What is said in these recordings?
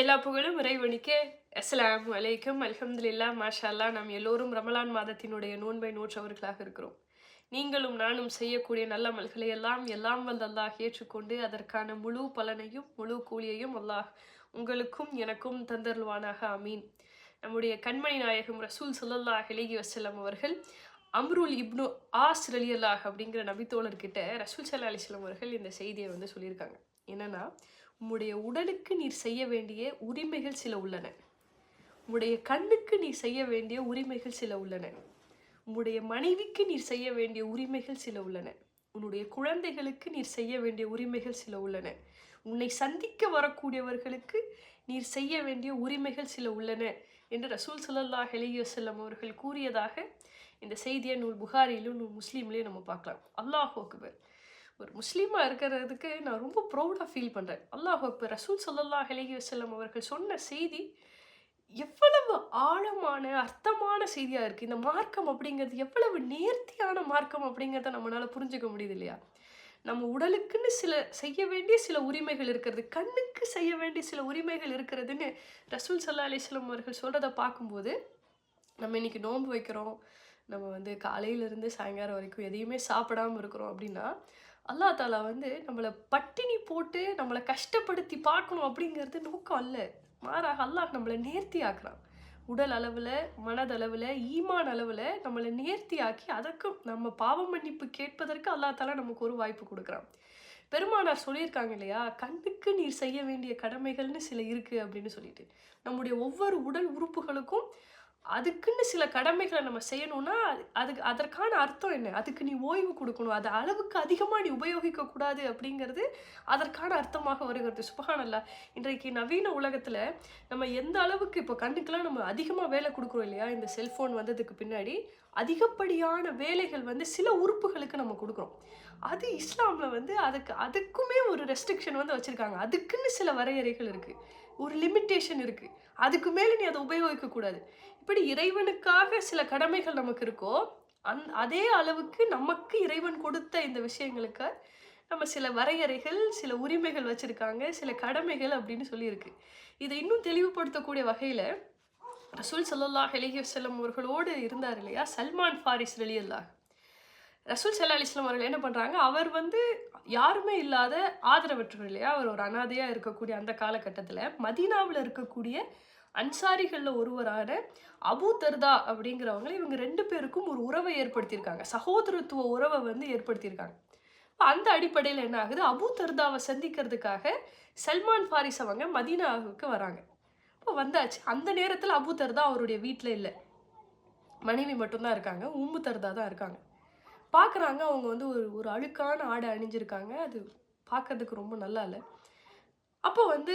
எல்லா புகழும் இறைவனுக்கு. அஸ்ஸலாமு அலைக்கும். அலமதுல்லா மாஷல்லா நாம் எல்லோரும் ரமலான் மாதத்தினுடைய நோன்பை நூற்றவர்களாக இருக்கிறோம். நீங்களும் நானும் செய்யக்கூடிய நல்ல மல்களை எல்லாம் எல்லாம் வல்ல அல்லாஹ் ஏற்றுக்கொண்டு அதற்கான முழு பலனையும் முழு கூலியையும் அல்லாஹ் உங்களுக்கும் எனக்கும் தந்தருள்வானாக. அமீன் நம்முடைய கண்மணி நாயகம் ரசூல் சுல்லல்லா ஹிலகி வசல்லம் அவர்கள் அம்ருல் இப்னு ஆஸ் ரலியல்லாஹ் அப்படிங்கிற நபித்தோழர்கிட்ட ரசூல் சல்லா அலிஸ்லாம் அவர்கள் இந்த செய்தியை வந்து சொல்லியிருக்காங்க. என்னன்னா உம்முடைய உடலுக்கு நீர் செய்ய வேண்டிய உரிமைகள் சில உள்ளன. உம்முடைய கண்ணுக்கு நீர் செய்ய வேண்டிய உரிமைகள் சில உள்ளன. உம்முடைய மனைவிக்கு நீர் செய்ய வேண்டிய உரிமைகள் சில உள்ளன. உன்னுடைய குழந்தைகளுக்கு நீர் செய்ய வேண்டிய உரிமைகள் சில உள்ளன. உன்னை சந்திக்க வரக்கூடியவர்களுக்கு நீர் செய்ய வேண்டிய உரிமைகள் சில உள்ளன என்று ரசூல் சல்லா அலைஹி அவர்கள் கூறியதாக இந்த செய்தியை நூல் புகாரிலும் நூல் முஸ்லீம்லேயும் நம்ம பார்க்கலாம். அல்லாஹ் அக்பர். ஒரு முஸ்லீமாக இருக்கிறதுக்கு நான் ரொம்ப ப்ரௌடாக ஃபீல் பண்ணுறேன் அல்லாஹ் இப்போ ரசூல் ஸல்லல்லாஹு அலைஹி வசல்லம் அவர்கள் சொன்ன செய்தி எவ்வளவு ஆழமான அர்த்தமான செய்தியாக இருக்குது இந்த மார்க்கம் அப்படிங்கிறது எவ்வளவு நேர்த்தியான மார்க்கம் அப்படிங்கிறத நம்மளால் புரிஞ்சுக்க முடியுது இல்லையா? நம்ம உடலுக்குன்னு சில செய்ய வேண்டிய சில உரிமைகள் இருக்கிறது கண்ணுக்கு செய்ய வேண்டிய சில உரிமைகள் இருக்கிறதுன்னு ரசூல் சல்லா அலிஸ்லாம் அவர்கள் சொல்கிறத பார்க்கும்போது நம்ம இன்னைக்கு நோன்பு வைக்கிறோம். நம்ம வந்து காலையிலேருந்து சாயங்காலம் வரைக்கும் எதையுமே சாப்பிடாம இருக்கிறோம் அப்படின்னா அல்லா தாலா வந்து நம்மளை பட்டினி போட்டு நம்மளை கஷ்டப்படுத்தி பார்க்கணும் அப்படிங்கிறது நோக்கம் அல்ல. மாறாக அல்லாஹ் நம்மளை நேர்த்தி ஆக்குறான். உடல் அளவில் மனதளவில் ஈமான் அளவில் நம்மளை நேர்த்தி ஆக்கி அதற்கும் நம்ம பாவ மன்னிப்பு கேட்பதற்கு அல்லா தாலா நமக்கு ஒரு வாய்ப்பு கொடுக்குறான். பெருமானார் சொல்லியிருக்காங்க இல்லையா? கண்ணுக்கு நீர் செய்ய வேண்டிய கடமைகள்னு சில இருக்குது அப்படின்னு சொல்லிட்டு. நம்முடைய ஒவ்வொரு உடல் உறுப்புகளுக்கும் அதுக்குன்னு சில கடமைகளை நம்ம செய்யணும்னா அதுக்கு அதற்கான அர்த்தம் என்ன? அதுக்கு நீ ஓய்வு கொடுக்கணும். அது அளவுக்கு அதிகமாக நீ உபயோகிக்கக்கூடாது அப்படிங்கிறது அதற்கான அர்த்தமாக வருகிறது. சுபகானல்லா இன்றைக்கு நவீன உலகத்தில் நம்ம எந்த அளவுக்கு இப்போ கண்ணுக்கெல்லாம் நம்ம அதிகமாக வேலை கொடுக்குறோம் இல்லையா? இந்த செல்ஃபோன் வந்ததுக்கு பின்னாடி அதிகப்படியான வேலைகள் வந்து சில உறுப்புகளுக்கு நம்ம கொடுக்குறோம். அது இஸ்லாமில் வந்து அதுக்கு அதுக்குமே ஒரு ரெஸ்ட்ரிக்ஷன் வந்து வச்சுருக்காங்க. அதுக்குன்னு சில வரையறைகள் இருக்குது ஒரு லிமிட்டேஷன் இருக்குது அதுக்கு மேலே நீ அதை உபயோகிக்கக்கூடாது இப்படி இறைவனுக்காக சில கடமைகள் நமக்கு இருக்கோ அந் அதே அளவுக்கு நமக்கு இறைவன் கொடுத்த இந்த விஷயங்களுக்கு நம்ம சில வரையறைகள் சில உரிமைகள் வச்சுருக்காங்க சில கடமைகள் அப்படின்னு சொல்லியிருக்கு. இதை இன்னும் தெளிவுபடுத்தக்கூடிய வகையில் ரசூல் ஸல்லல்லாஹு அலைஹி செல்லம் அவர்களோடு இருந்தார் இல்லையா? சல்மான் ஃபாரிஸ் ரலியல்லாஹ் ரசூல் சல்லா அலிஸ்லாம் அவர்கள் என்ன பண்ணுறாங்க அவர் வந்து யாருமே இல்லாத ஆதரவற்றவர் இல்லையா? அவர் ஒரு அனாதையாக இருக்கக்கூடிய அந்த காலகட்டத்தில் மதீனாவில் இருக்கக்கூடிய அன்சாரிகளில் ஒருவரான அபூ தர்தா அப்படிங்கிறவங்க இவங்க ரெண்டு பேருக்கும் ஒரு உறவை ஏற்படுத்தியிருக்காங்க. சகோதரத்துவ உறவை வந்து ஏற்படுத்தியிருக்காங்க. இப்போ அந்த அடிப்படையில் என்ன ஆகுது? அபு தர்தாவை சந்திக்கிறதுக்காக சல்மான் ஃபாரிஸ் அவங்க மதீனாவுக்கு வராங்க. இப்போ வந்தாச்சு. அந்த நேரத்தில் அபு தர்தா அவருடைய வீட்டில் இல்லை. மனைவி மட்டும்தான் இருக்காங்க. உம்மு தர்தா தான் இருக்காங்க. பார்க்குறாங்க அவங்க வந்து ஒரு ஒரு அழுக்கான ஆடை அணிஞ்சிருக்காங்க. அது பார்க்கறதுக்கு ரொம்ப நல்லா இல்லை. அப்போ வந்து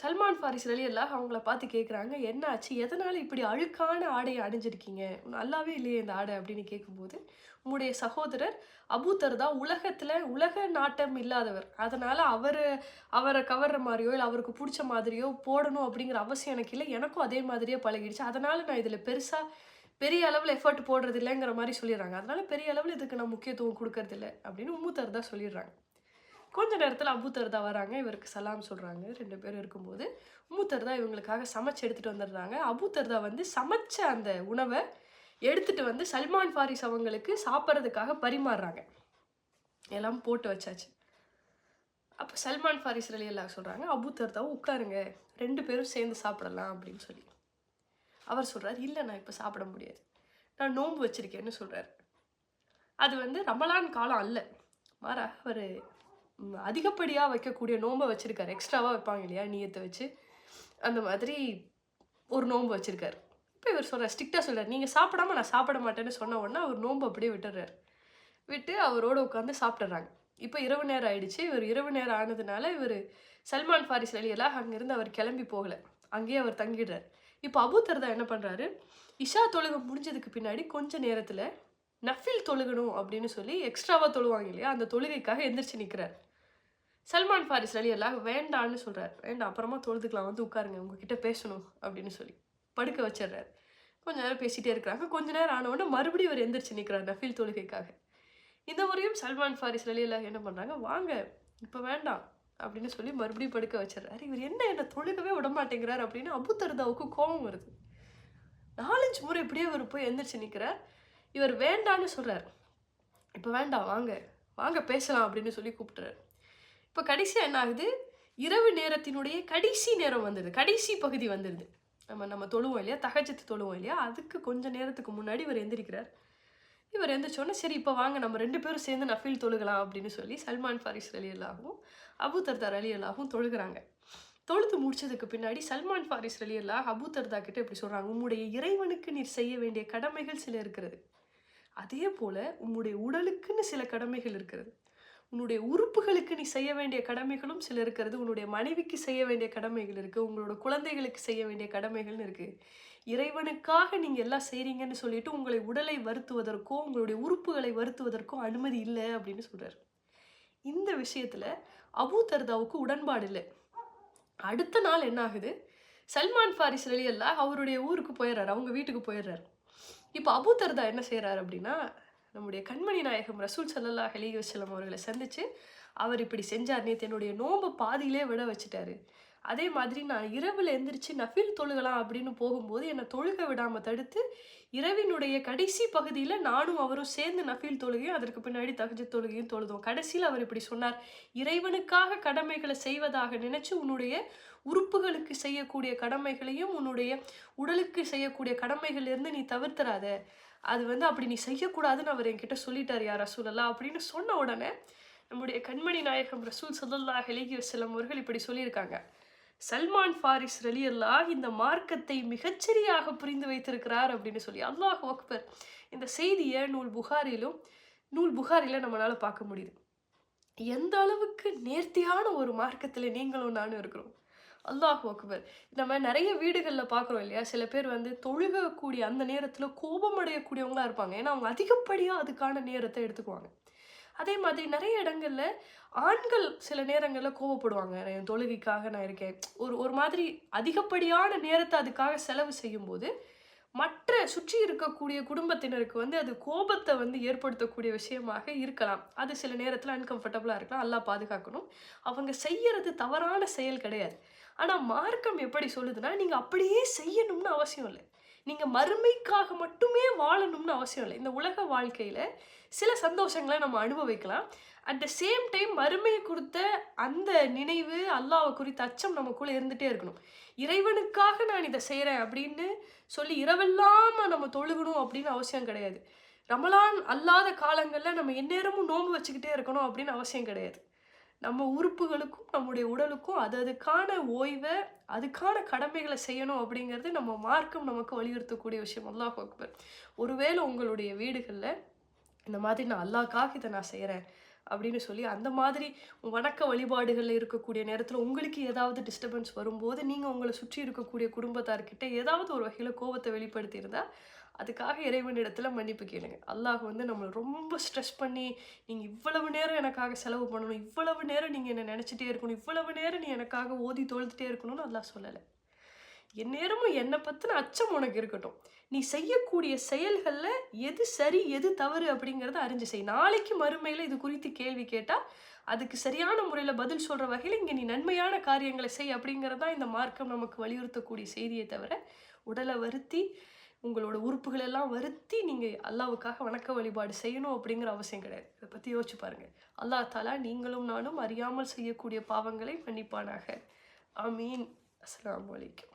சல்மான் ஃபாரிஸ் அலி அவங்கள பார்த்து கேட்குறாங்க என்ன ஆச்சு? எதனால் இப்படி அழுக்கான ஆடையை அணிஞ்சிருக்கீங்க? நல்லாவே இல்லையே இந்த ஆடை அப்படின்னு கேட்கும்போது உங்களுடைய சகோதரர் அபூத்தர் தான் உலகத்தில் உலக நாட்டம் இல்லாதவர். அதனால் அவர் அவரை கவர்ற மாதிரியோ இல்லை அவருக்கு பிடிச்ச மாதிரியோ போடணும் அப்படிங்கிற அவசியம் எனக்கு இல்லை. எனக்கும் அதே மாதிரியே பழகிடுச்சு. அதனால் நான் இதில் பெருசாக பெரிய அளவில் எஃபர்ட் போடுறது இல்லைங்கிற மாதிரி சொல்லிடுறாங்க. அதனால பெரிய அளவில் இதுக்கு நான் முக்கியத்துவம் கொடுக்கறது இல்லை அப்படின்னு உம்மு தர்தா சொல்லிடுறாங்க. கொஞ்ச நேரத்தில் அபு தர்தா வராங்க. இவருக்கு சலாம் சொல்கிறாங்க ரெண்டு பேரும் இருக்கும்போது உம்மு தர்தா இவங்களுக்காக சமைச்சு எடுத்துகிட்டு வந்துடுறாங்க. அபு தர்தா வந்து சமைச்ச அந்த உணவை எடுத்துட்டு வந்து சல்மான் ஃபாரிஸ் அவங்களுக்கு சாப்பிட்றதுக்காக பரிமாறுறாங்க. எல்லாம் போட்டு வச்சாச்சு. அப்போ சல்மான் ஃபாரிஸ் அலி எல்லாம் சொல்கிறாங்க அபு தர்தாவும் உட்காருங்க. ரெண்டு பேரும் சேர்ந்து சாப்பிடலாம் அப்படின்னு சொல்லி. அவர் சொல்கிறார் இல்லை நான் இப்போ சாப்பிட முடியாது. நான் நோன்பு வச்சுருக்கேன்னு சொல்கிறார் அது வந்து ரமலான் காலம் அல்ல. மாறா அவர் அதிகப்படியாக வைக்கக்கூடிய நோன்பை வச்சுருக்கார். எக்ஸ்ட்ராவாக வைப்பாங்க இல்லையா நீயத்தை வச்சு. அந்த மாதிரி ஒரு நோன்பு வச்சுருக்கார். இப்போ இவர் சொல்கிறார் ஸ்ட்ரிக்டாக சொல்கிறார் நீங்கள் சாப்பிடாம நான் சாப்பிட மாட்டேன்னு சொன்ன உடனே அவர் நோன்பு அப்படியே விட்டுறாரு. விட்டு அவரோட உட்காந்து சாப்பிட்றாங்க இப்போ இரவு நேரம் ஆயிடுச்சு. இவர் இரவு நேரம் ஆனதுனால இவர் சல்மான் ஃபாரிஸ் அலியெல்லாம் அங்கேருந்து அவர் கிளம்பி போகலை. அங்கேயே அவர் தங்கிடுறார். இப்போ அபூ தர்தா என்ன பண்ணுறாரு இஷா தொழுகை முடிஞ்சதுக்கு பின்னாடி கொஞ்ச நேரத்தில் நஃபில் தொழுகணும் அப்படின்னு சொல்லி எக்ஸ்ட்ராவாக தொழுவாங்க இல்லையா? அந்த தொழுகைக்காக எந்திரிச்சு நிற்கிறார் சல்மான் ஃபாரிஸ் அலி எல்லாம் வேண்டான்னு சொல்கிறார் வேண்டாம் அப்புறமா தொழுதுக்கலாம் வந்து உட்காருங்க உங்ககிட்ட பேசணும் அப்படின்னு சொல்லி படுக்க வச்சிடுறாரு. கொஞ்ச நேரம் பேசிட்டே இருக்கிறாங்க. கொஞ்ச நேரம் ஆன மறுபடியும் அவர் எந்திரிச்சு நிற்கிறார் நஃபில் தொழுகைக்காக. இந்த முறையும் சல்மான் ஃபாரிஸ் அலி எல்லாம் என்ன பண்ணுறாங்க வாங்க இப்போ வேண்டாம். அப்படின்னு சொல்லி மறுபடியும் படுக்க வச்சிடறாரு. இவர் என்ன என்ன தொழுகவே விட மாட்டேங்கிறார் அப்படின்னு அபு கோபம் வருது. நாலஞ்சு முறை இப்படியே இவர் போய் எந்திரிச்சு நிற்கிறார் இவர் வேண்டான்னு சொல்கிறார் இப்போ வேண்டாம் வாங்க. வாங்க பேசலாம் அப்படின்னு சொல்லி கூப்பிட்டுறாரு. இப்போ கடைசியாக என்ன ஆகுது? இரவு நேரத்தினுடைய கடைசி நேரம் வந்துடுது. கடைசி பகுதி வந்துடுது. நம்ம நம்ம தொழுவோம் இல்லையா? தகச்சத்து தொழுவோம் இல்லையா? அதுக்கு கொஞ்ச நேரத்துக்கு முன்னாடி இவர் எந்திரிக்கிறார். இவர் எந்திரிச்சோன்னே சரி இப்போ வாங்க நம்ம ரெண்டு பேரும் சேர்ந்து நஃபீல் தொழுகலாம் அப்படின்னு சொல்லி சல்மான் ஃபாரிஸ் ரலியல்லாகவும் அபு தர்தா அலி தொழுகிறாங்க. தொழுது முடிச்சதுக்கு பின்னாடி சல்மான் ஃபாரிஸ் ரலியல்லா அபுதர்தா அபு தர்தா கிட்ட இப்படி சொல்கிறாங்க உம்முடைய இறைவனுக்கு நீர் செய்ய வேண்டிய கடமைகள் சில இருக்கிறது. அதே போல் உம்முடைய உடலுக்குன்னு சில கடமைகள் இருக்கிறது. உன்னுடைய உறுப்புகளுக்கு நீ செய்ய வேண்டிய கடமைகளும் சில இருக்கிறது. உன்னுடைய மனைவிக்கு செய்ய வேண்டிய கடமைகள் இருக்குது உங்களோட குழந்தைகளுக்கு செய்ய வேண்டிய கடமைகள்னு இருக்குது இறைவனுக்காக நீங்கள் எல்லாம் செய்கிறீங்கன்னு சொல்லிட்டு உங்களை உடலை வருத்துவதற்கோ உங்களுடைய உறுப்புகளை வருத்துவதற்கோ அனுமதி இல்லை அப்படின்னு சொல்கிறார் இந்த விஷயத்தில் அபு தர்தாவுக்கு உடன்பாடு இல்லை. அடுத்த நாள் என்ன ஆகுது? சல்மான் ஃபாரிஸ் அலி அவருடைய ஊருக்கு போயிடுறாரு. அவங்க வீட்டுக்கு போயிடுறாரு. இப்போ அபு தர்தா என்ன செய்கிறாரு அப்படின்னா நம்முடைய கண்மணி நாயகம் ரசூல் சல்லல்லாஹ் அலி அவர்களை சந்தித்து அவர் இப்படி செஞ்சார். நேற்று என்னுடைய நோம்பு பாதியிலே விட வச்சுட்டாரு. அதே மாதிரி நான் இரவில் எந்திரிச்சு நஃபில் தொழுகலாம் அப்படின்னு போகும்போது என்னை தொழுக விடாமல் தடுத்து இரவினுடைய கடைசி பகுதியில் நானும் அவரும் சேர்ந்து நஃபில் தொழுகையும் அதற்கு பின்னாடி தகுஜ தொழுகையும் தொழுதோம். கடைசியில் அவர் இப்படி சொன்னார். இறைவனுக்காக கடமைகளை செய்வதாக நினைச்சு உன்னுடைய உறுப்புகளுக்கு செய்யக்கூடிய கடமைகளையும் உன்னுடைய உடலுக்கு செய்யக்கூடிய கடமைகள்லேருந்து நீ தவிர்த்துறாத அது வந்து அப்படி நீ செய்யக்கூடாதுன்னு அவர் என்கிட்ட சொல்லிட்டார் யார் ரசூலல்லா அப்படின்னு சொன்ன உடனே நம்முடைய கண்மணி நாயகம் ரசூல் சல்லல்லாஹ் அலைஹி வஸல்லம் அவர்கள் இப்படி சொல்லியிருக்காங்க. சல்மான் ஃபாரிஸ் ரலி அல்லாஹ் இந்த மார்க்கத்தை மிகச்சரியாக புரிந்து வைத்திருக்கிறார் அப்படின்னு சொல்லி அல்லாஹ் அக்பர் இந்த செய்தியை நூல் புகாரிலும் நூல் புகாரில நம்மளால் பார்க்க முடியுது. எந்த அளவுக்கு நேர்த்தியான ஒரு மார்க்கத்தில் நீங்களும் நானும் இருக்கிறோம். அல்லாஹ் அக்பர். இந்த மாதிரி நிறைய வீடுகளில் பார்க்குறோம் இல்லையா? சில பேர் வந்து தொழுகக்கூடிய அந்த நேரத்தில் கோபமடையக்கூடியவங்களா இருப்பாங்க. ஏன்னா அவங்க அதிகப்படியாக அதுக்கான நேரத்தை எடுத்துக்குவாங்க. அதே மாதிரி நிறைய இடங்களில் ஆண்கள் சில நேரங்களில் கோவப்படுவாங்க என் தொழுகைக்காக நான் இருக்கேன். ஒரு ஒரு மாதிரி அதிகப்படியான நேரத்தை அதுக்காக செலவு செய்யும்போது மற்ற சுற்றி இருக்கக்கூடிய குடும்பத்தினருக்கு வந்து அது கோபத்தை வந்து ஏற்படுத்தக்கூடிய விஷயமாக இருக்கலாம். அது சில நேரத்தில் அன்கம்ஃபர்டபுளாக இருக்கலாம். எல்லாம் பாதுகாக்கணும். அவங்க செய்யறது தவறான செயல் கிடையாது. ஆனால் மார்க்கம் எப்படி சொல்லுதுன்னா நீங்கள் அப்படியே செய்யணும்னு அவசியம் இல்லை. நீங்கள் மறுமைக்காக மட்டுமே வாழணும்னு அவசியம் இல்லை. இந்த உலக வாழ்க்கையில் சில சந்தோஷங்களை நம்ம அனுபவிக்கலாம். அட் த சேம் டைம் மறுமையை கொடுத்த அந்த நினைவு அல்லாவை குறித்த அச்சம் நமக்குள்ளே இருந்துகிட்டே இருக்கணும். இறைவனுக்காக நான் இதை செய்கிறேன் அப்படின்னு சொல்லி இரவெல்லாம நம்ம தொழுகணும் அப்படின்னு அவசியம் கிடையாது. ரமலான் அல்லாத காலங்களில் நம்ம எந்நேரமும் நோம்பு வச்சுக்கிட்டே இருக்கணும் அப்படின்னு அவசியம் கிடையாது. நம்ம உறுப்புகளுக்கும் நம்முடைய உடலுக்கும் அது அதுக்கான ஓய்வை அதுக்கான கடமைகளை செய்யணும் அப்படிங்கிறது நம்ம மார்க்கம் நமக்கு வலியுறுத்தக்கூடிய விஷயம். அல்லாஹ் அக்பர். ஒருவேளை உங்களுடைய வீடுகளில் இந்த மாதிரி நான் அல்லாஹ்க்காக இதை நான் செய்கிறேன் அப்படின்னு சொல்லி அந்த மாதிரி வணக்க வழிபாடுகளில் இருக்கக்கூடிய நேரத்தில் உங்களுக்கு ஏதாவது டிஸ்டர்பன்ஸ் வரும்போது நீங்கள் உங்களை சுற்றி இருக்கக்கூடிய குடும்பத்தார்கிட்ட ஏதாவது ஒரு வகையில் கோபத்தை வெளிப்படுத்தியிருந்தால் அதுக்காக இறைவனிடத்தில் மன்னிப்பு கேளுங்க. அல்லாஹ் வந்து நம்மளை ரொம்ப ஸ்ட்ரெஸ் பண்ணி நீங்கள் இவ்வளவு நேரம் எனக்காக செலவு பண்ணணும் இவ்வளவு நேரம் நீங்கள் என்னை நினச்சிட்டே இருக்கணும் இவ்வளவு நேரம் நீ எனக்காக ஓதி தோழ்த்துட்டே இருக்கணும்னு அல்லாஹ் சொல்லலை. என் நேரமும் என்னை பற்றின அச்சம் உனக்கு இருக்கட்டும். நீ செய்யக்கூடிய செயல்களில் எது சரி எது தவறு அப்படிங்கிறத அறிஞ்சு செய். நாளைக்கு மறுமையில் இது குறித்து கேள்வி கேட்டால் அதுக்கு சரியான முறையில் பதில் சொல்கிற வகையில் இங்கே நீ நன்மையான காரியங்களை செய் அப்படிங்கிறது தான் இந்த மார்க்கம் நமக்கு வலியுறுத்தக்கூடிய செய்தியை தவிர உடலை வருத்தி உங்களோட உறுப்புகள் எல்லாம் வருத்தி நீங்கள் அல்லாவுக்காக வணக்க வழிபாடு செய்யணும் அப்படிங்கிற அவசியம் கிடையாது. இதை பற்றி யோசிச்சு பாருங்கள் அல்லாஹ் தாலா நீங்களும் நானும் அறியாமல் செய்யக்கூடிய பாவங்களை மன்னிப்பானாக. அமீன் அஸ்ஸலாமு வலைக்கம்